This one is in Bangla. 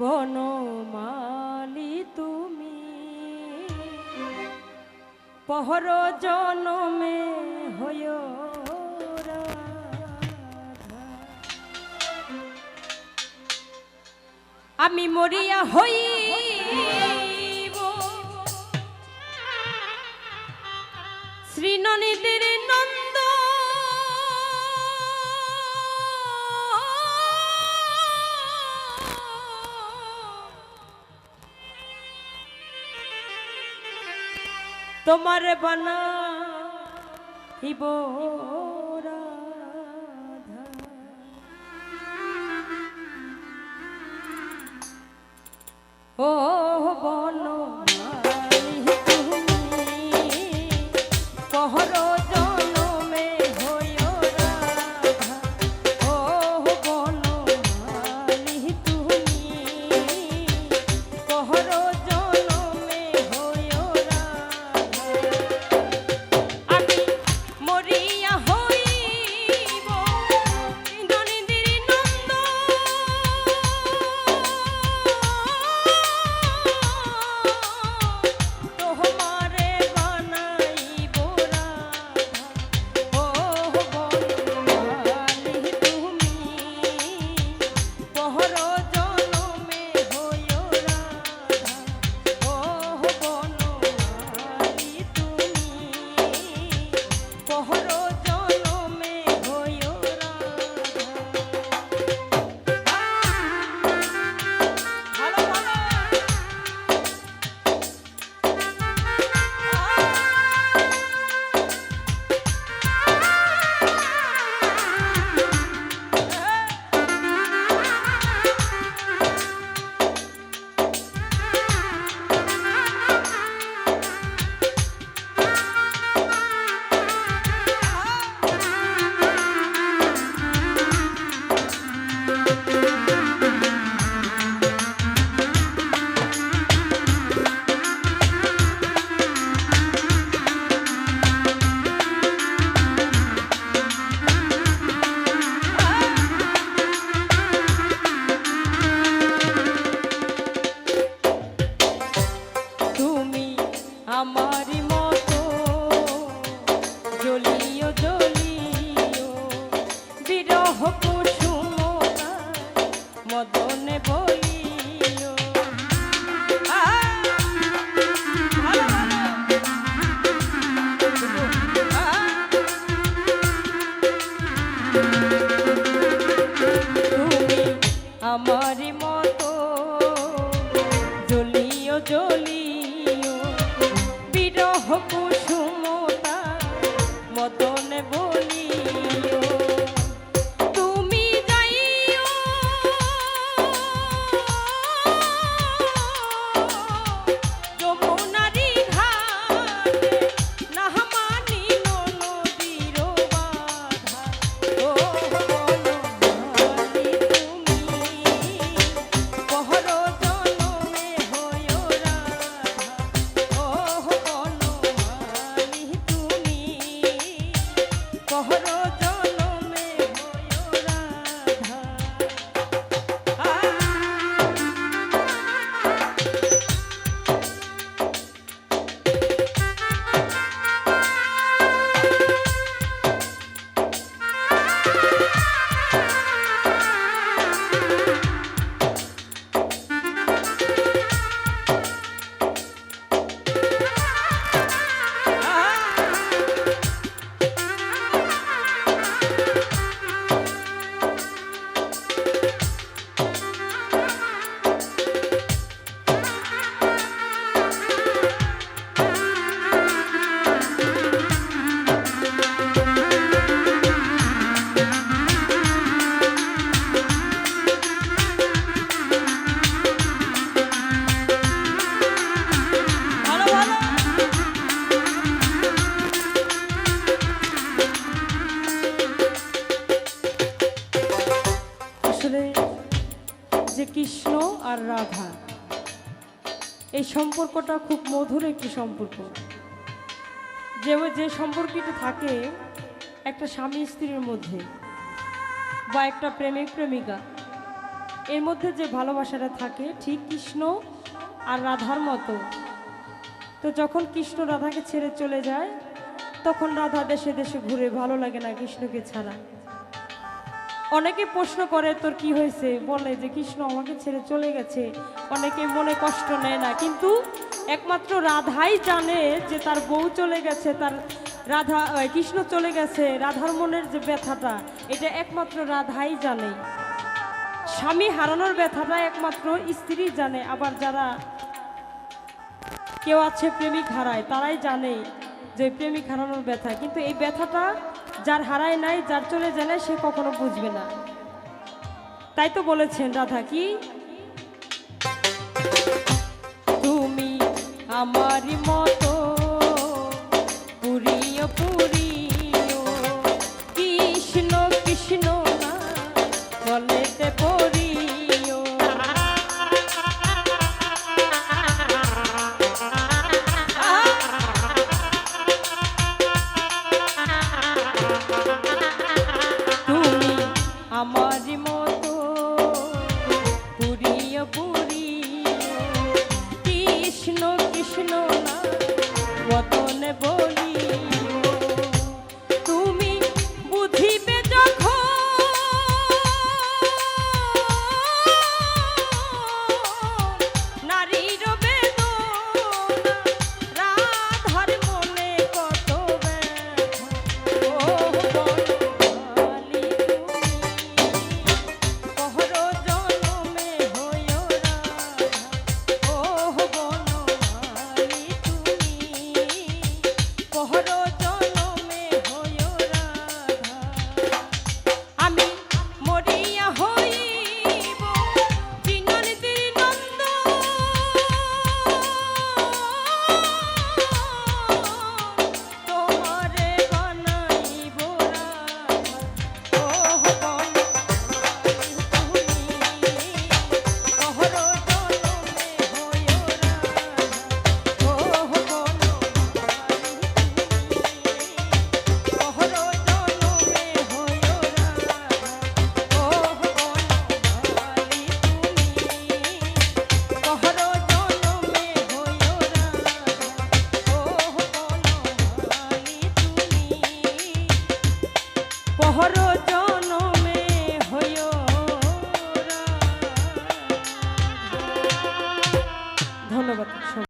বনমালি তুমি। পহর জনমে হয় আমি মরিয়া হই শ্রীননীদের নন্দ তোমার বানা হিব ও আমারই মতো জলিও জলিও বিরহ কুসুম মদনে বই এই সম্পর্কটা খুব মধুর একটি সম্পর্ক। যে যে সম্পর্কটি থাকে একটা স্বামী স্ত্রীর মধ্যে বা একটা প্রেমিক প্রেমিকা, এর মধ্যে যে ভালোবাসাটা থাকে, ঠিক কৃষ্ণ আর রাধার মতো। তো যখন কৃষ্ণ রাধাকে ছেড়ে চলে যায়, তখন রাধা দেশে দেশে ঘুরে, ভালো লাগে না কৃষ্ণকে ছাড়া। অনেকে প্রশ্ন করে, তোর কি হয়েছে? বলে যে, কৃষ্ণ আমাকে ছেড়ে চলে গেছে। অনেকে মনে কষ্ট নেয় না। কিন্তু একমাত্র রাধাই জানে যে তার বউ চলে গেছে, তার রাধা কৃষ্ণ চলে গেছে, রাধার মনের যে ব্যথাটা, এটা একমাত্র রাধাই জানে। স্বামী হারানোর ব্যথাটা একমাত্র স্ত্রী জানে। আবার যারা কেউ আছে প্রেমিক হারায়, তারাই জানে যে প্রেমিক হারানোর ব্যথা। কিন্তু এই ব্যথাটা যার হারায় নাই, যার চলে যায় নাই, সে কখনো বুঝবে না। তাই তো বলেছেন রাধা কি? তুমি আমারই মতো পুরিয় পুরিয়